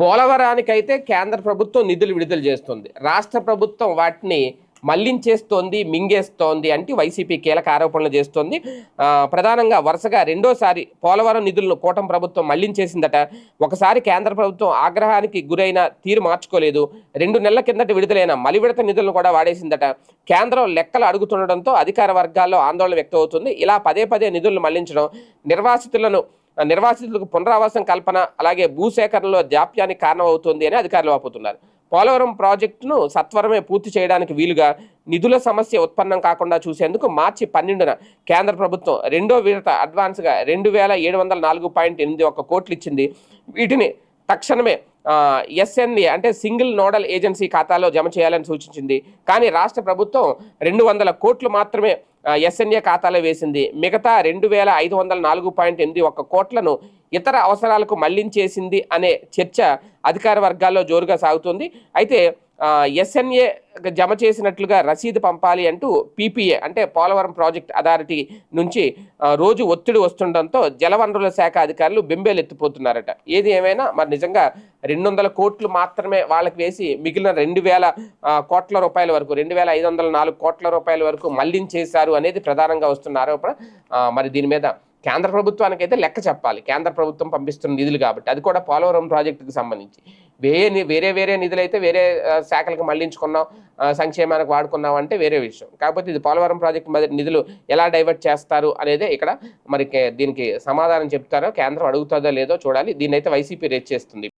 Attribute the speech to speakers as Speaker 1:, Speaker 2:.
Speaker 1: పోలవరానికైతే కేంద్ర ప్రభుత్వం నిధులు విడుదల చేస్తుంది. రాష్ట్ర ప్రభుత్వం వాటిని మళ్ళించేస్తోంది మింగేస్తోంది అంటే వైసీపీ కీలక ఆరోపణలు చేస్తోంది. ప్రధానంగా వరుసగా రెండోసారి పోలవరం నిధులను కూటమి ప్రభుత్వం మళ్ళించేసిందట. ఒకసారి కేంద్ర ప్రభుత్వం ఆగ్రహానికి గురైన తీరు మార్చుకోలేదు. రెండు నెలల కిందట విడుదలైన మలి విడత నిధులను కూడా వాడేసిందట. కేంద్రం లెక్కలు అడుగుతుండడంతో అధికార వర్గాల్లో ఆందోళన వ్యక్తమవుతుంది. ఇలా పదే పదే నిధులను మళ్ళించడం నిర్వాసితులను నిర్వాసితులకు పునరావాసం కల్పన అలాగే భూసేకరణలో జాప్యానికి కారణమవుతుంది అని అధికారులు వాపోతున్నారు. పోలవరం ప్రాజెక్టును సత్వరమే పూర్తి చేయడానికి వీలుగా నిధుల సమస్య ఉత్పన్నం కాకుండా చూసేందుకు మార్చి పన్నెండున కేంద్ర ప్రభుత్వం రెండో విడత అడ్వాన్స్గా రెండు వేల ఏడు వందల నాలుగు పాయింట్ ఎనిమిది ఒక్క కోట్లు ఇచ్చింది. వీటిని తక్షణమే ఎస్ఎన్ఏ అంటే సింగిల్ నోడల్ ఏజెన్సీ ఖాతాలో జమ చేయాలని సూచించింది. కానీ రాష్ట్ర ప్రభుత్వం రెండు వందల కోట్లు మాత్రమే ఎస్ఎన్ఏ ఖాతాలో వేసింది. మిగతా రెండు వేల ఐదు వందల నాలుగు పాయింట్ ఎనిమిది ఒక్క కోట్లను ఇతర అవసరాలకు మళ్ళించేసింది అనే చర్చ అధికార వర్గాల్లో జోరుగా సాగుతుంది. అయితే ఎస్ఎన్ఏ జమ చేసినట్లుగా రసీదు పంపాలి అంటూ పీపీఏ అంటే పోలవరం ప్రాజెక్ట్ అథారిటీ నుంచి రోజు ఒత్తిడి వస్తుండడంతో జలవనరుల శాఖ అధికారులు బెంబేలు ఎత్తిపోతున్నారట. ఏది ఏమైనా మరి నిజంగా రెండు వందల కోట్లు మాత్రమే వాళ్ళకి వేసి మిగిలిన రెండు వేల కోట్ల రూపాయల వరకు రెండు వేల ఐదు వందల నాలుగు కోట్ల రూపాయల వరకు మళ్ళించేశారు అనేది ప్రధానంగా వస్తున్న ఆరోపణ. మరి దీని మీద కేంద్ర ప్రభుత్వానికి అయితే లెక్క చెప్పాలి. కేంద్ర ప్రభుత్వం పంపిస్తున్న నిధులు కాబట్టి. అది కూడా పోలవరం ప్రాజెక్టుకి సంబంధించి. వేరే ని- వేరే వేరే నిధులు అయితే వేరే శాఖలకు మళ్ళించుకున్నాం సంక్షేమానికి వాడుకున్నాం అంటే వేరే విషయం. కాకపోతే ఇది పోలవరం ప్రాజెక్టు నిధులు ఎలా డైవర్ట్ చేస్తారు అనేది ఇక్కడ మరి దీనికి సమాధానం చెప్తారో కేంద్రం అడుగుతుందో లేదో చూడాలి. దీన్ని అయితే వైసీపీ రేట్ చేస్తుంది.